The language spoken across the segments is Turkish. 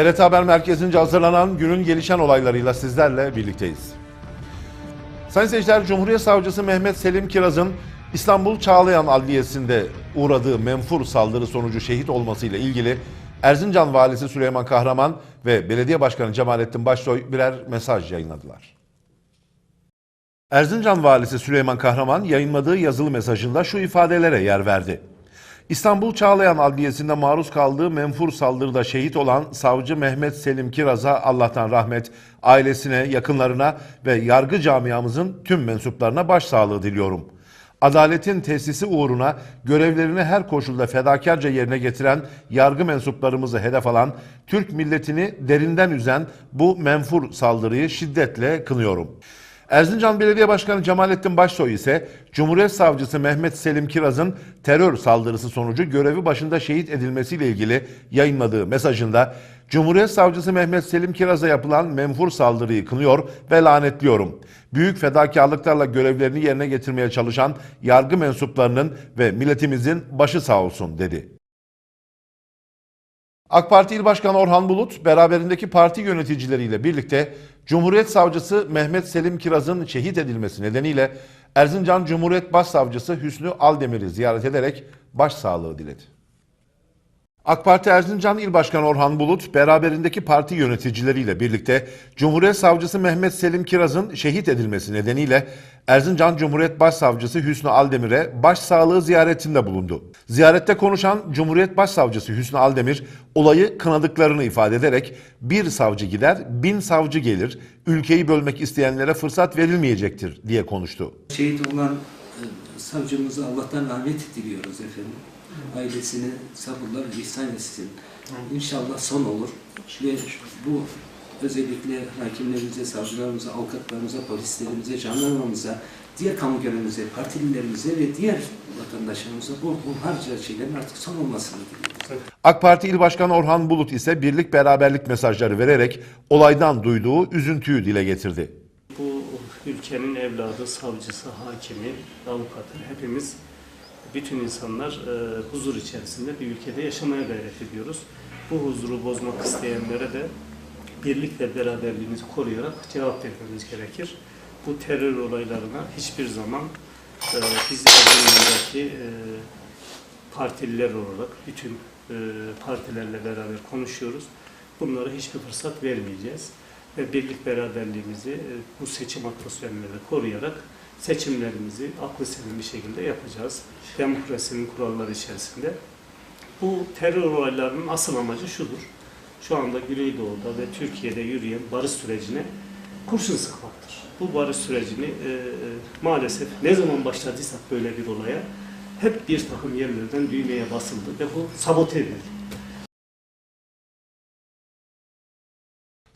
TRT Haber Merkezi'nce hazırlanan günün gelişen olaylarıyla sizlerle birlikteyiz. Sayın seyirciler, Cumhuriyet Savcısı Mehmet Selim Kiraz'ın İstanbul Çağlayan Adliyesi'nde uğradığı menfur saldırı sonucu şehit olmasıyla ilgili Erzincan Valisi Süleyman Kahraman ve Belediye Başkanı Cemalettin Başsoy birer mesaj yayınladılar. Erzincan Valisi Süleyman Kahraman yayınladığı yazılı mesajında şu ifadelere yer verdi. İstanbul Çağlayan Adliyesi'nde maruz kaldığı menfur saldırıda şehit olan savcı Mehmet Selim Kiraz'a Allah'tan rahmet, ailesine, yakınlarına ve yargı camiamızın tüm mensuplarına başsağlığı diliyorum. Adaletin tesisi uğruna görevlerini her koşulda fedakarca yerine getiren yargı mensuplarımızı hedef alan, Türk milletini derinden üzen bu menfur saldırıyı şiddetle kınıyorum. Erzincan Belediye Başkanı Cemalettin Başsoy ise Cumhuriyet Savcısı Mehmet Selim Kiraz'ın terör saldırısı sonucu görevi başında şehit edilmesiyle ilgili yayınladığı mesajında Cumhuriyet Savcısı Mehmet Selim Kiraz'a yapılan menfur saldırıyı kınıyor ve lanetliyorum. Büyük fedakarlıklarla görevlerini yerine getirmeye çalışan yargı mensuplarının ve milletimizin başı sağ olsun dedi. AK Parti İl Başkanı Orhan Bulut beraberindeki parti yöneticileriyle birlikte Cumhuriyet Savcısı Mehmet Selim Kiraz'ın şehit edilmesi nedeniyle Erzincan Cumhuriyet Başsavcısı Hüsnü Aldemir'i ziyaret ederek başsağlığı diledi. AK Parti Erzincan İl Başkanı Orhan Bulut beraberindeki parti yöneticileriyle birlikte Cumhuriyet Savcısı Mehmet Selim Kiraz'ın şehit edilmesi nedeniyle Erzincan Cumhuriyet Başsavcısı Hüsnü Aldemir'e başsağlığı ziyaretinde bulundu. Ziyarette konuşan Cumhuriyet Başsavcısı Hüsnü Aldemir olayı kınadıklarını ifade ederek bir savcı gider bin savcı gelir ülkeyi bölmek isteyenlere fırsat verilmeyecektir diye konuştu. Şehit olan e, savcımıza Allah'tan rahmet diliyoruz efendim. Ailesine sabırlar ihsan etsin. İnşallah son olur. Ve bu özellikle hakimlerimize, savcılarımıza, avukatlarımıza, polislerimize, jandarmamıza, diğer kamu görevimize, partililerimize ve diğer vatandaşlarımıza bu bunlarca şeylerin artık son olmasını diliyoruz. AK Parti İl Başkanı Orhan Bulut ise birlik beraberlik mesajları vererek olaydan duyduğu üzüntüyü dile getirdi. Bu ülkenin evladı, savcısı, hakimi, avukatı hepimiz bütün insanlar e, huzur içerisinde bir ülkede yaşamaya gayret ediyoruz. Bu huzuru bozmak isteyenlere de birlik ve beraberliğimizi koruyarak cevap vermemiz gerekir. Bu terör olaylarına hiçbir zaman e, biz Erzincan'daki e, partililer olarak bütün e, partilerle beraber konuşuyoruz. Bunlara hiçbir fırsat vermeyeceğiz ve birlik beraberliğimizi e, bu seçim atmosferinde de koruyarak seçimlerimizi aklı selim bir şekilde yapacağız. Demokrasinin kuralları içerisinde. Bu terör olaylarının asıl amacı şudur. Şu anda Güneydoğu'da ve Türkiye'de yürüyen barış sürecine kurşun sıkmaktır. Bu barış sürecini e, e, maalesef ne zaman başladıysak böyle bir olaya hep bir takım yerlerden düğmeye basıldı ve bu sabote edildi.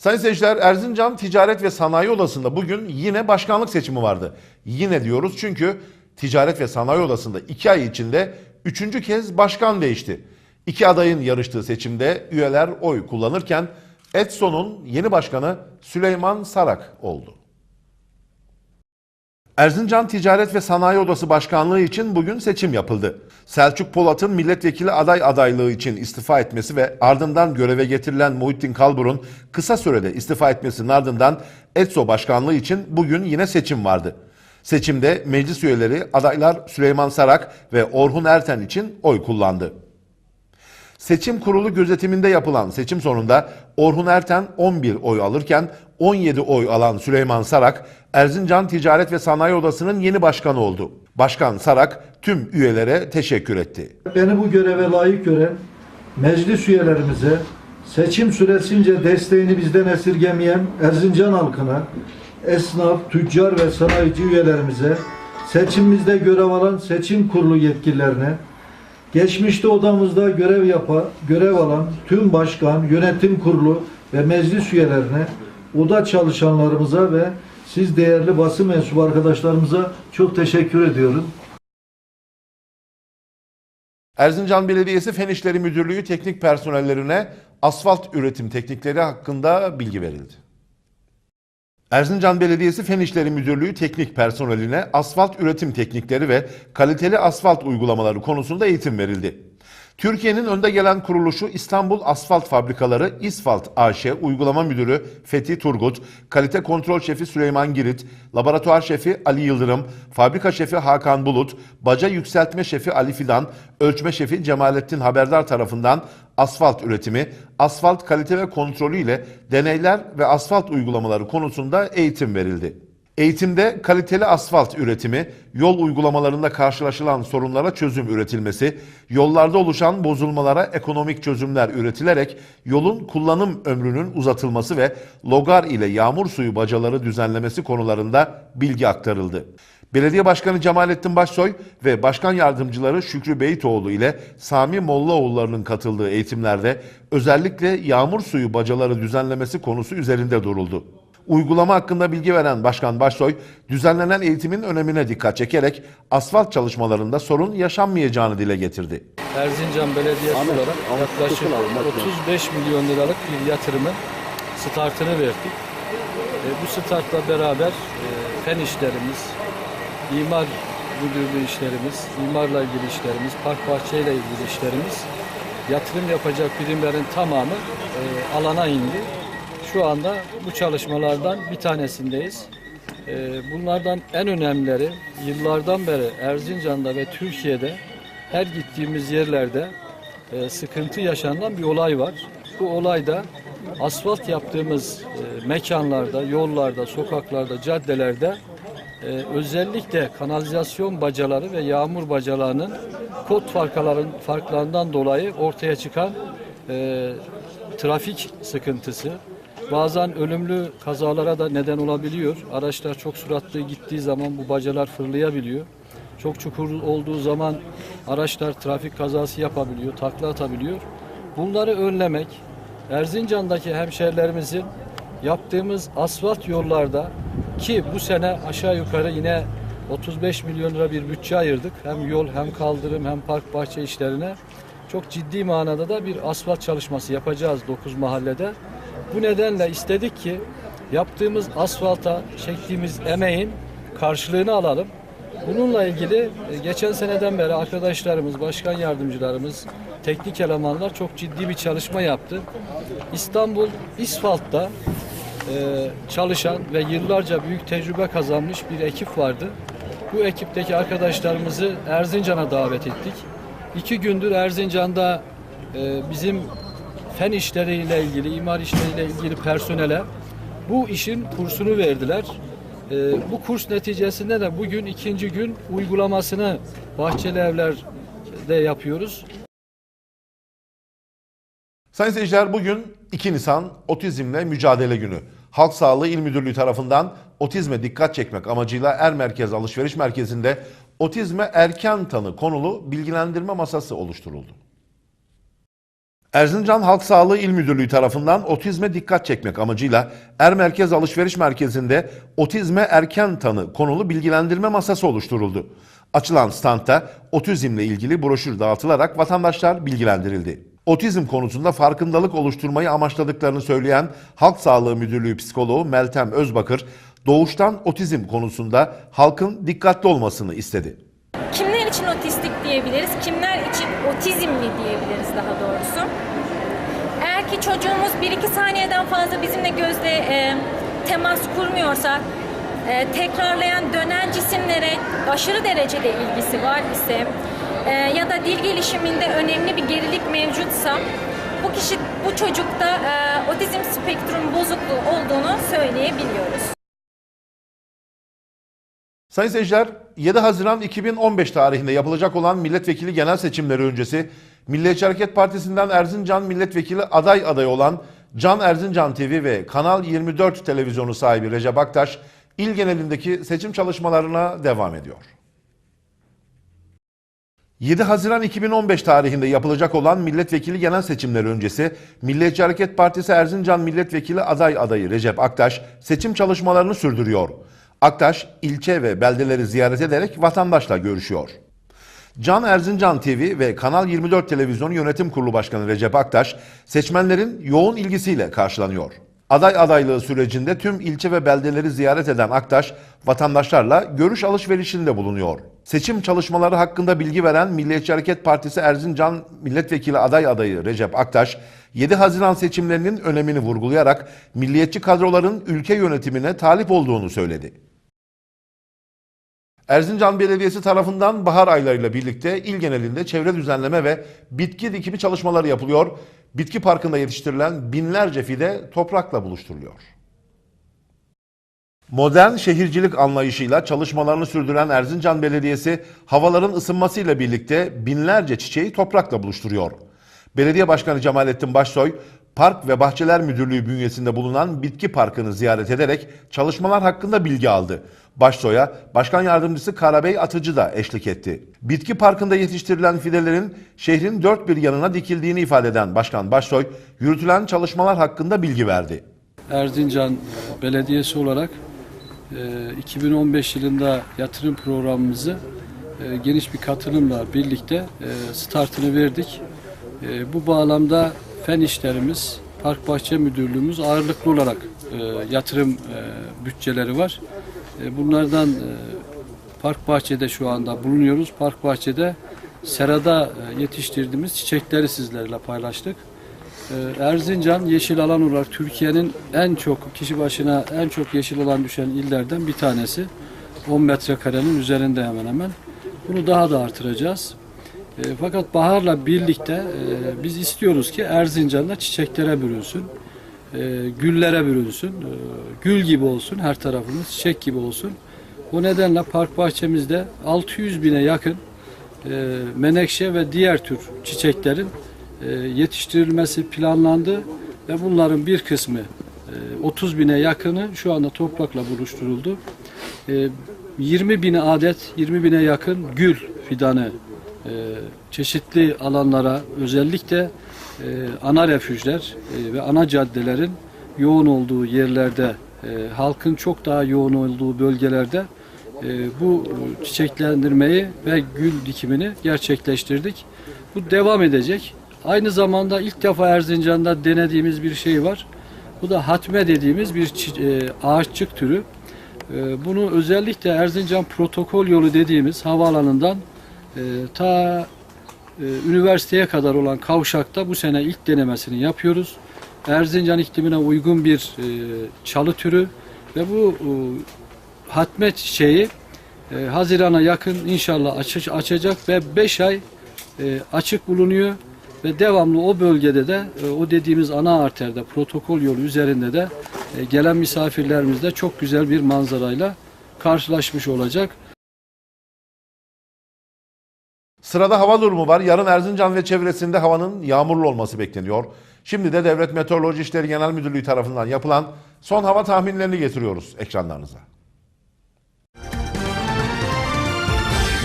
Sayın seyirciler Erzincan Ticaret ve Sanayi Odası'nda bugün yine başkanlık seçimi vardı. Yine diyoruz çünkü Ticaret ve Sanayi Odası'nda iki ay içinde üçüncü kez başkan değişti. İki adayın yarıştığı seçimde üyeler oy kullanırken Edson'un yeni başkanı Süleyman Sarak oldu. Erzincan Ticaret ve Sanayi Odası Başkanlığı için bugün seçim yapıldı. Selçuk Polat'ın milletvekili aday adaylığı için istifa etmesi ve ardından göreve getirilen Muhittin Kalbur'un kısa sürede istifa etmesinin ardından ETSO Başkanlığı için bugün yine seçim vardı. Seçimde meclis üyeleri adaylar Süleyman Sarak ve Orhun Erten için oy kullandı. Seçim kurulu gözetiminde yapılan seçim sonunda Orhun Erten 11 oy alırken 17 oy alan Süleyman Sarak Erzincan Ticaret ve Sanayi Odası'nın yeni başkanı oldu. Başkan Sarak tüm üyelere teşekkür etti. Beni bu göreve layık gören meclis üyelerimize, seçim süresince desteğini bizden esirgemeyen Erzincan halkına, esnaf, tüccar ve sanayici üyelerimize, seçimimizde görev alan seçim kurulu yetkililerine, geçmişte odamızda görev yapa, görev alan tüm başkan, yönetim kurulu ve meclis üyelerine, oda çalışanlarımıza ve siz değerli basın mensubu arkadaşlarımıza çok teşekkür ediyorum. Erzincan Belediyesi Fen İşleri Müdürlüğü teknik personellerine asfalt üretim teknikleri hakkında bilgi verildi. Erzincan Belediyesi Fen İşleri Müdürlüğü teknik personeline asfalt üretim teknikleri ve kaliteli asfalt uygulamaları konusunda eğitim verildi. Türkiye'nin önde gelen kuruluşu İstanbul Asfalt Fabrikaları İsfalt AŞ Uygulama Müdürü Fethi Turgut, Kalite Kontrol Şefi Süleyman Girit, Laboratuvar Şefi Ali Yıldırım, Fabrika Şefi Hakan Bulut, Baca Yükseltme Şefi Ali Fidan, Ölçme Şefi Cemalettin Haberdar tarafından asfalt üretimi, asfalt kalite ve kontrolü ile deneyler ve asfalt uygulamaları konusunda eğitim verildi. Eğitimde kaliteli asfalt üretimi, yol uygulamalarında karşılaşılan sorunlara çözüm üretilmesi, yollarda oluşan bozulmalara ekonomik çözümler üretilerek yolun kullanım ömrünün uzatılması ve logar ile yağmur suyu bacaları düzenlemesi konularında bilgi aktarıldı. Belediye Başkanı Cemalettin Başsoy ve Başkan Yardımcıları Şükrü Beytoğlu ile Sami Mollaoğulları'nın katıldığı eğitimlerde özellikle yağmur suyu bacaları düzenlemesi konusu üzerinde duruldu. Uygulama hakkında bilgi veren Başkan Başsoy, düzenlenen eğitimin önemine dikkat çekerek asfalt çalışmalarında sorun yaşanmayacağını dile getirdi. Erzincan Belediyesi olarak yaklaşık 35 milyon liralık bir yatırımın startını verdik. E, bu startla beraber e, fen işlerimiz, imar müdürlüğü işlerimiz, mimarla ilgili işlerimiz, park bahçeyle ilgili işlerimiz, yatırım yapacak birimlerin tamamı e, alana indi. Şu anda bu çalışmalardan bir tanesindeyiz. E, bunlardan en önemlileri yıllardan beri Erzincan'da ve Türkiye'de her gittiğimiz yerlerde e, sıkıntı yaşanan bir olay var. Bu olayda asfalt yaptığımız e, mekanlarda, yollarda, sokaklarda, caddelerde e, özellikle kanalizasyon bacaları ve yağmur bacalarının kod farkların farklarından dolayı ortaya çıkan trafik sıkıntısı, bazen ölümlü kazalara da neden olabiliyor. Araçlar çok süratli gittiği zaman bu bacalar fırlayabiliyor. Çok çukur olduğu zaman araçlar trafik kazası yapabiliyor, takla atabiliyor. Bunları önlemek, Erzincan'daki hemşehrilerimizin yaptığımız asfalt yollarda ki bu sene aşağı yukarı yine 35 milyon lira bir bütçe ayırdık. Hem yol hem kaldırım hem park bahçe işlerine. Çok ciddi manada da bir asfalt çalışması yapacağız 9 mahallede. Bu nedenle istedik ki yaptığımız asfalta çektiğimiz emeğin karşılığını alalım. Bununla ilgili e, geçen seneden beri arkadaşlarımız, başkan yardımcılarımız, teknik elemanlar çok ciddi bir çalışma yaptı. İstanbul İsfalt'ta e, çalışan ve yıllarca büyük tecrübe kazanmış bir ekip vardı. Bu ekipteki arkadaşlarımızı Erzincan'a davet ettik. İki gündür Erzincan'da e, bizim fen işleriyle ilgili, imar işleriyle ilgili personele bu işin kursunu verdiler. Ee, bu kurs neticesinde de bugün ikinci gün uygulamasını Bahçeli Evler'de yapıyoruz. Sayın seyirciler bugün 2 Nisan Otizmle Mücadele Günü. Halk Sağlığı İl Müdürlüğü tarafından otizme dikkat çekmek amacıyla Er Merkez Alışveriş Merkezi'nde otizme erken tanı konulu bilgilendirme masası oluşturuldu. Erzincan Halk Sağlığı İl Müdürlüğü tarafından otizme dikkat çekmek amacıyla Er Merkez Alışveriş Merkezi'nde otizme erken tanı konulu bilgilendirme masası oluşturuldu. Açılan standta otizmle ilgili broşür dağıtılarak vatandaşlar bilgilendirildi. Otizm konusunda farkındalık oluşturmayı amaçladıklarını söyleyen Halk Sağlığı Müdürlüğü psikoloğu Meltem Özbakır, doğuştan otizm konusunda halkın dikkatli olmasını istedi. Kimler için otistik diyebiliriz, kimler için otizmli diyebiliriz daha doğrusu. Ki çocuğumuz 1-2 saniyeden fazla bizimle gözle e, temas kurmuyorsa, e, tekrarlayan dönen cisimlere aşırı derecede ilgisi var ise e, ya da dil gelişiminde önemli bir gerilik mevcutsa bu kişi bu çocukta e, otizm spektrum bozukluğu olduğunu söyleyebiliyoruz. Sayın seyirciler, 7 Haziran 2015 tarihinde yapılacak olan milletvekili genel seçimleri öncesi Milliyetçi Hareket Partisi'nden Erzincan milletvekili aday adayı olan Can Erzincan TV ve Kanal 24 televizyonu sahibi Recep Aktaş il genelindeki seçim çalışmalarına devam ediyor. 7 Haziran 2015 tarihinde yapılacak olan milletvekili genel seçimleri öncesi Milliyetçi Hareket Partisi Erzincan milletvekili aday adayı Recep Aktaş seçim çalışmalarını sürdürüyor. Aktaş ilçe ve beldeleri ziyaret ederek vatandaşla görüşüyor. Can Erzincan TV ve Kanal 24 Televizyon Yönetim Kurulu Başkanı Recep Aktaş seçmenlerin yoğun ilgisiyle karşılanıyor. Aday adaylığı sürecinde tüm ilçe ve beldeleri ziyaret eden Aktaş vatandaşlarla görüş alışverişinde bulunuyor. Seçim çalışmaları hakkında bilgi veren Milliyetçi Hareket Partisi Erzincan Milletvekili aday adayı Recep Aktaş, 7 Haziran seçimlerinin önemini vurgulayarak milliyetçi kadroların ülke yönetimine talip olduğunu söyledi. Erzincan Belediyesi tarafından bahar aylarıyla birlikte il genelinde çevre düzenleme ve bitki dikimi çalışmaları yapılıyor. Bitki parkında yetiştirilen binlerce fide toprakla buluşturuluyor. Modern şehircilik anlayışıyla çalışmalarını sürdüren Erzincan Belediyesi havaların ısınmasıyla birlikte binlerce çiçeği toprakla buluşturuyor. Belediye Başkanı Cemalettin Başsoy, Park ve Bahçeler Müdürlüğü bünyesinde bulunan bitki parkını ziyaret ederek çalışmalar hakkında bilgi aldı. Başsoy'a Başkan Yardımcısı Karabey Atıcı da eşlik etti. Bitki parkında yetiştirilen fidelerin şehrin dört bir yanına dikildiğini ifade eden Başkan Başsoy, yürütülen çalışmalar hakkında bilgi verdi. Erzincan Belediyesi olarak e, 2015 yılında yatırım programımızı e, geniş bir katılımla birlikte e, startını verdik. E, Bu bağlamda fen işlerimiz, Park Bahçe Müdürlüğümüz ağırlıklı olarak e, yatırım e, bütçeleri var. E, Bunlardan e, Park Bahçe'de şu anda bulunuyoruz. Park Bahçe'de serada e, yetiştirdiğimiz çiçekleri sizlerle paylaştık. Erzincan yeşil alan olarak Türkiye'nin en çok kişi başına en çok yeşil alan düşen illerden bir tanesi. 10 metrekarenin üzerinde hemen hemen. Bunu daha da artıracağız. Fakat baharla birlikte biz istiyoruz ki Erzincan'da çiçeklere bürünsün. E, güllere bürünsün. e, gül gibi olsun her tarafımız, çiçek gibi olsun. O nedenle park bahçemizde 600 bine yakın e, menekşe ve diğer tür çiçeklerin e, yetiştirilmesi planlandı ve bunların bir kısmı e, 30 bine yakını şu anda toprakla buluşturuldu. E, 20 bine adet, 20 bine yakın gül fidanı e, çeşitli alanlara özellikle e, ana refüjler e, ve ana caddelerin yoğun olduğu yerlerde, e, halkın çok daha yoğun olduğu bölgelerde e, bu çiçeklendirmeyi ve gül dikimini gerçekleştirdik. Bu devam edecek. Aynı zamanda ilk defa Erzincan'da denediğimiz bir şey var. Bu da hatme dediğimiz bir e, ağaççık türü. E, bunu özellikle Erzincan protokol yolu dediğimiz havaalanından e, ta üniversiteye kadar olan kavşakta bu sene ilk denemesini yapıyoruz. Erzincan iklimine uygun bir e, çalı türü ve bu e, hatme çiçeği e, Haziran'a yakın inşallah açı- açacak ve 5 ay e, açık bulunuyor ve devamlı o bölgede de o dediğimiz ana arterde protokol yolu üzerinde de gelen misafirlerimizle çok güzel bir manzarayla karşılaşmış olacak. Sırada hava durumu var. Yarın Erzincan ve çevresinde havanın yağmurlu olması bekleniyor. Şimdi de Devlet Meteoroloji İşleri Genel Müdürlüğü tarafından yapılan son hava tahminlerini getiriyoruz ekranlarınıza.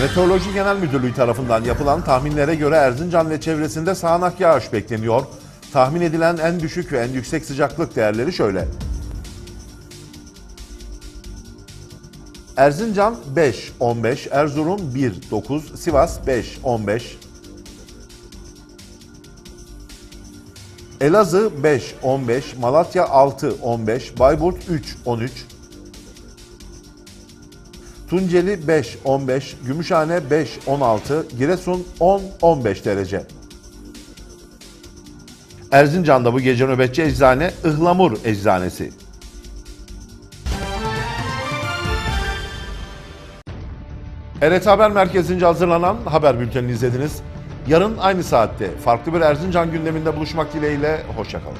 Meteoroloji Genel Müdürlüğü tarafından yapılan tahminlere göre Erzincan ve çevresinde sağanak yağış bekleniyor. Tahmin edilen en düşük ve en yüksek sıcaklık değerleri şöyle. Erzincan 5 15, Erzurum 1 9, Sivas 5 15. Elazığ 5 15, Malatya 6 15, Bayburt 3 13. Tunceli 5 15, Gümüşhane 5 16, Giresun 10 15 derece. Erzincan'da bu gece nöbetçi eczane Ihlamur Eczanesi. Evet Haber Merkezi'nce hazırlanan haber bültenini izlediniz. Yarın aynı saatte farklı bir Erzincan gündeminde buluşmak dileğiyle hoşçakalın.